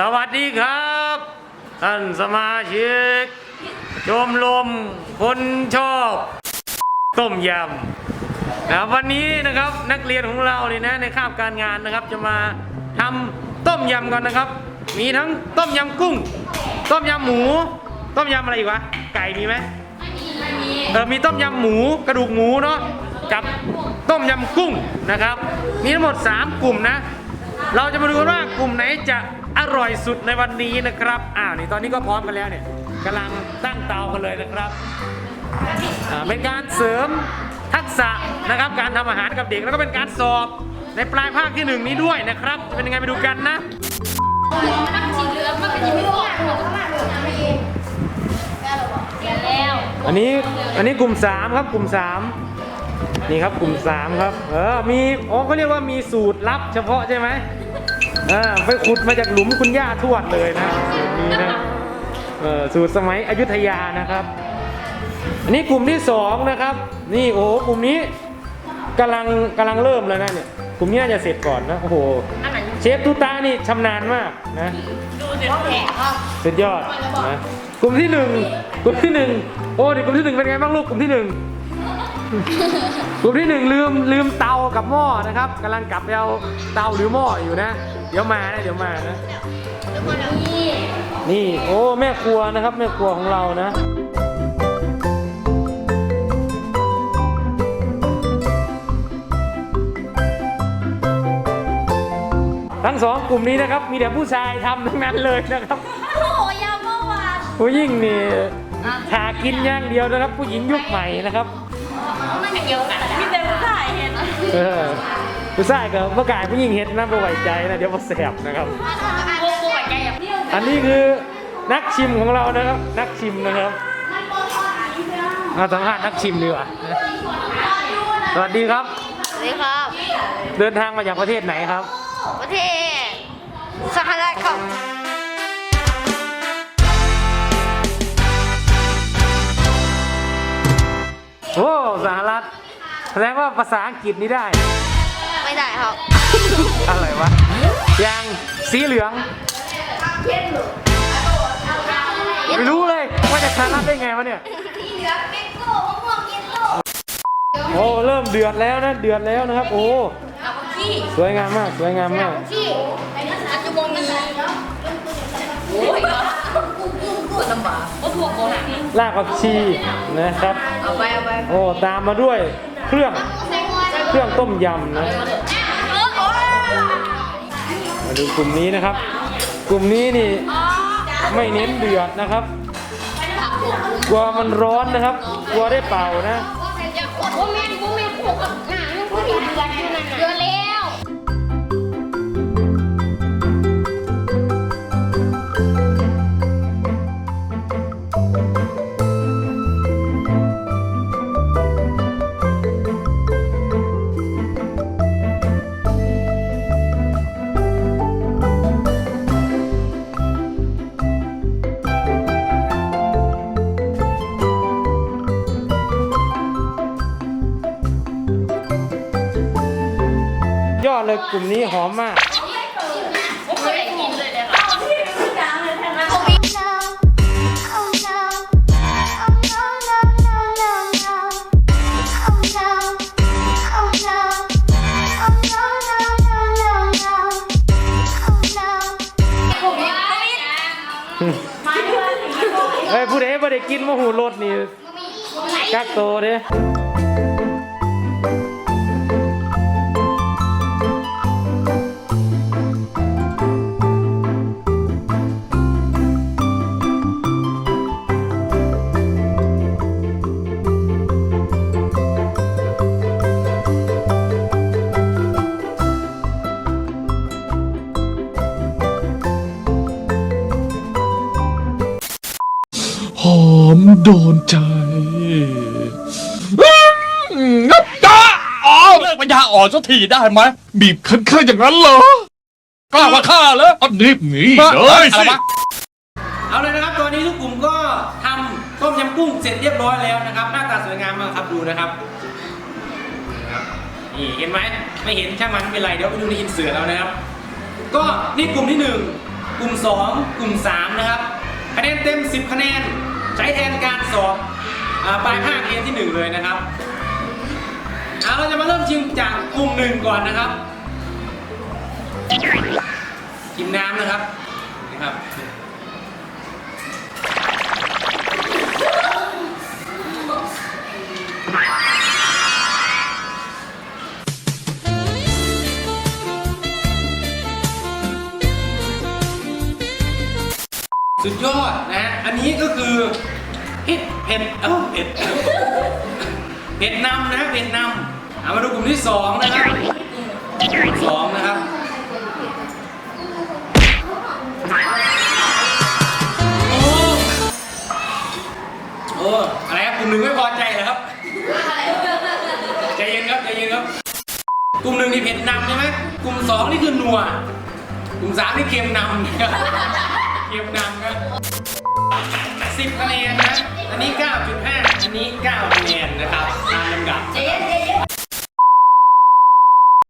สวัสดีครับท่านสมาชิกชมรมคนชอบ ต้มยำนะครับวันนี้นะครับนักเรียนของเราเนี่ยนะในคาบการงานนะครับ จะมาทำต้มยำกันนะครับ มีทั้งต้มยำกุ้ง ต้มยำหมู ต้มยำอะไรอีกวะไก่มีไหมเออมีต้มยำหมูกระดูกหมูเนาะกับต้มยำกุ้งนะครับ มีทั้งหมด 3 กลุ่มนะ เราจะมาดูกันว่ากลุ่มไหนจะ อร่อยสุดในวันนี้นะครับอ้าวนี่ตอนนี้ก็พร้อมกันแล้วเนี่ยกำลังตั้งเตากันเลยนะครับอ่าเป็นการเสริมทักษะนะครับการทำอาหารกับเด็กแล้วก็เป็นการสอบในปลายภาคที่หนึ่งนี้ด้วยนะครับจะเป็นยังไงไปดูกันนะนักสีเหลืองมันก็จะไม่รอดหรอกข้างหลังเลยนะไม่เองเดี๋ยวแล้วอันนี้อันนี้กลุ่ม 3 ครับกลุ่ม 3 นี่ครับกลุ่ม 3 ครับ เออมีอ๋อเขาเรียกว่ามีสูตรลับเฉพาะใช่ไหม อ่าไปขุดมาจากหลุมคุณย่าทวดเลยนะสูตรนี้นะเออสูตรสมัยอยุธยานะครับ อันนี้กลุ่มที่สองนะครับ นี่โอ้โหกลุ่มนี้กำลังกำลังเริ่มแล้วนะเนี่ยกลุ่มนี้น่าจะเสร็จก่อนนะโอ้โหเชฟตูตานี่ชำนาญมากนะว่าแผลครับสุดยอดนะกลุ่มที่หนึ่งกลุ่มที่หนึ่งโอ้ดิกลุ่มที่หนึ่งเป็นไงบ้างลูกกลุ่มที่หนึ่งกลุ่มที่หนึ่งลืมลืมเตากับหม้อนะครับกำลังกลับไปเอาเตาหรือหม้ออยู่นะเดี๋ยวมานะ เดี๋ยวมานะ ทุกคนนี่นี่โอ้แม่ครัวนะครับ แม่ครัวของเรานะ ทั้งสองกลุ่มนี้นะครับ มีแต่ผู้ชายทำทั้งนั้นเลยนะครับโอ้โหยาวเมื่อวานผู้หญิงนี่หากินอย่างเดียวนะครับ ผู้หญิงยุคใหม่นะครับไม่เกี่ยวกันพี่เต็มถ่ายเห็น เออ ผู้ชายกับเมื่อกายผู้หญิงเห็ดนะบ่ไหวใจนะเดี๋ยวมาแสบนะครับโอ้โหใจอย่างนี้อันนี้คือนักชิมของเรานะครับ นักชิมนะครับมาสัมภาษณ์นักชิมดีกว่าสวัสดีครับ สวัสดีครับ เดินทางมาจากประเทศไหนครับ ประเทศสหรัฐครับโอ้สหรัฐแสดงว่าภาษาอังกฤษนี่ได้ ไม่ได้ครับ อะไรวะยางสีเหลืองไม่รู้เลยว่าจะสหรัฐได้ไงวะเนี่ยสีเหลืองเป็นโก้มะม่วงเย็นโก้โอ้เริ่มเดือดแล้วนะเดือดแล้วนะครับ โอ้เอาขี้สวยงามมากสวยงามมากขี้อันจุบงนี้โอ้ยก็ลำบากก็ทวงโบราณรากผักชีนะครับเอาไปเอาไปโอ้ตามมาด้วยเครื่องเครื่องต้มยำนะ มาดูกลุ่มนี้นะครับ กลุ่มนี้นี่ไม่เน้นเดือดนะครับ กลัวมันร้อนนะครับ กลัวได้เป่านะว่าแม่ว่าแม่ผูกกับหนังผู้หญิงเดือดอยู่นั่นเดือดแล้ว ยอดเลยกลุ่มนี้หอมมากไม่ได้กินเลยเลยค่ะ Oh no. Oh no, no, no, no, no. Oh no. Oh no. Oh no, no, no, no, no. Oh no. เฮ้ยผู้ใดบ่ได้กินมะหูรสนี่กักโตเด้ โดนใจงับตาอ๋อเลิกปัญญาอ่อนสักทีได้ไหมบีบคั้นข้าอย่างนั้นเหรอกล้ามาฆ่าเหรออันนี้หนีเลยสิ เอาเลยนะครับตอนนี้ทุกกลุ่มก็ทำต้มยำกุ้งเสร็จเรียบร้อยแล้วนะครับ หน้าตาสวยงามมากครับดูนะครับนะครับนี่เห็นไหมไม่เห็นช่างมันไม่เป็นไรเดี๋ยวไปดูในอินเสือแล้วนะครับ ก็นี่กลุ่มที่หนึ่งกลุ่ม2กลุ่ม3นะครับคะแนนเต็ม 10 คะแนน ใช้แทนการสอบปลายภาคเรียนที่ 1 เลยนะครับเอาเราจะมาเริ่มชิมจากกลุ่มหนึ่งก่อนนะครับกินน้ำนะครับนะครับ สุดยอดนะฮะอันนี้ก็คือเผ็ดเผ็ดเอ้าเผ็ดเผ็ดนำนะเผ็ดนำเอามาดูกลุ่มที่สองนะครับสองนะครับโอ้โอ้อะไรครับกลุ่มหนึ่งไม่พอใจเหรอครับใจเย็นครับใจเย็นครับ กลุ่มหนึ่งนี่เผ็ดนำใช่ไหมกลุ่มสองนี่คือนัวกลุ่มสามนี่เค็มนำครับ เค็มดำครับสิบคะแนนนะ อันนี้ 9.5 อันนี้ 9 คะแนนนะครับตามลำดับ เจ๊เจ๊